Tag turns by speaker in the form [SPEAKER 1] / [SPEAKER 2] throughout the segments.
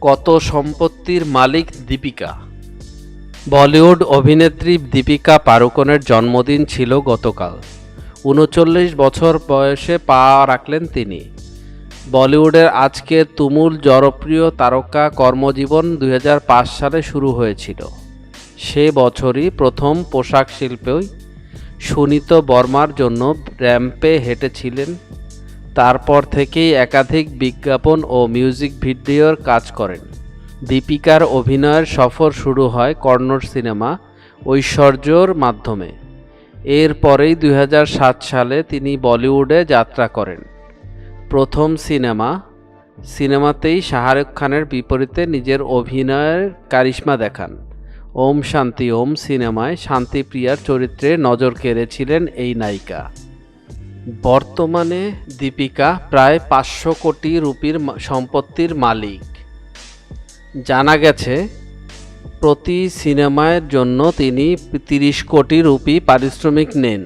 [SPEAKER 1] কত সম্পত্তির মালিক দীপিকা? বলিউড অভিনেত্রী দীপিকা পাড়ুকোনের জন্মদিন ছিল গতকাল। উনচল্লিশ বছর বয়সে পা রাখলেন তিনি। বলিউডের আজকে তুমুল জনপ্রিয় তারকা কর্মজীবন দু হাজার পাঁচ সালে শুরু হয়েছিল। সে বছরই প্রথম পোশাক শিল্পেই সুনীত বর্মার জন্য র্যাম্পে হেঁটেছিলেন তারপর থেকেই একাধিক বিজ্ঞাপন ও মিউজিক ভিডিওর কাজ করেন। দীপিকার অভিনয়ের সফর শুরু হয় কর্ণর সিনেমা ঐশ্বর্যর মাধ্যমে। এরপরেই দু হাজার সাত সালে তিনি বলিউডে যাত্রা করেন। প্রথম সিনেমা, সিনেমাতেই শাহরুখ খানের বিপরীতে নিজের অভিনয়ের কারিশ্মা দেখান। ওম শান্তি ওম সিনেমায় শান্তিপ্রিয়ার চরিত্রে নজর কেড়েছিলেন এই নায়িকা। বর্তমানে দীপিকা প্রায় পাঁচশো কোটি রুপির সম্পত্তির মালিক। জানা গেছে, প্রতি সিনেমার জন্য তিনি তিরিশ কোটি রুপি পারিশ্রমিক নেন।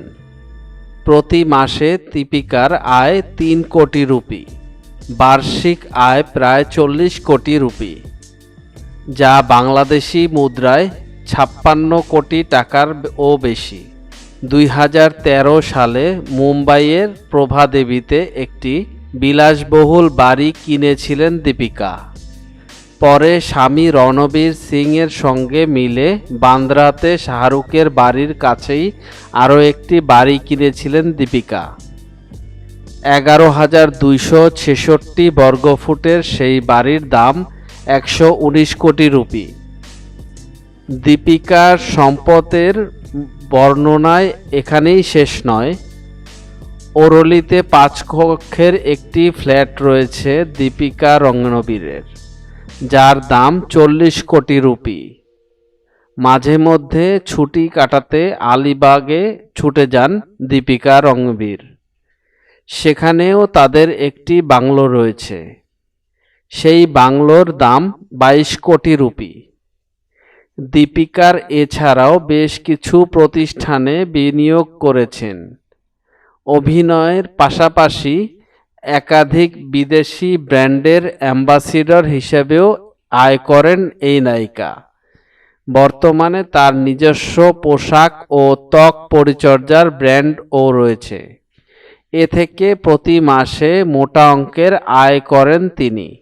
[SPEAKER 1] প্রতি মাসে দীপিকার আয় তিন কোটি রুপি, বার্ষিক আয় প্রায় চল্লিশ কোটি রুপি, যা বাংলাদেশি মুদ্রায় ছাপ্পান্ন কোটি টাকার ও বেশি। দুই হাজার তেরো সালে মুম্বাইয়ের প্রভাদেবীতে একটি বিলাসবহুল বাড়ি কিনেছিলেন দীপিকা। পরে স্বামী রণবীর সিংয়ের সঙ্গে মিলে বান্দ্রাতে শাহরুখের বাড়ির কাছেই আরও একটি বাড়ি কিনেছিলেন দীপিকা। এগারো হাজার দুইশো ছেষট্টি বর্গফুটের সেই বাড়ির দাম একশো উনিশ কোটি রুপি। দীপিকার সম্পদের বর্ণনায় এখানেই শেষ নয়। ওরলিতে পাঁচ কক্ষের একটি ফ্ল্যাট রয়েছে দীপিকা রঙ্গনবীরের, যার দাম চল্লিশ কোটি রুপি। মাঝে মধ্যে ছুটি কাটাতে আলিবাগে ছুটে যান দীপিকা রঙ্গবীর। সেখানেও তাদের একটি বাংলো রয়েছে। সেই বাংলোর দাম বাইশ কোটি রুপি। দীপিকার এছাড়াও বেশ কিছু প্রতিষ্ঠানে বিনিয়োগ করেছেন। অভিনয়ের পাশাপাশি একাধিক বিদেশি ব্র্যান্ডের অ্যাম্বাসিডর হিসেবেও আয় করেন এই নায়িকা। বর্তমানে তার নিজস্ব পোশাক ও ত্বক পরিচর্যার ব্র্যান্ডও রয়েছে। এ থেকে প্রতি মাসে মোটা অঙ্কের আয় করেন তিনি।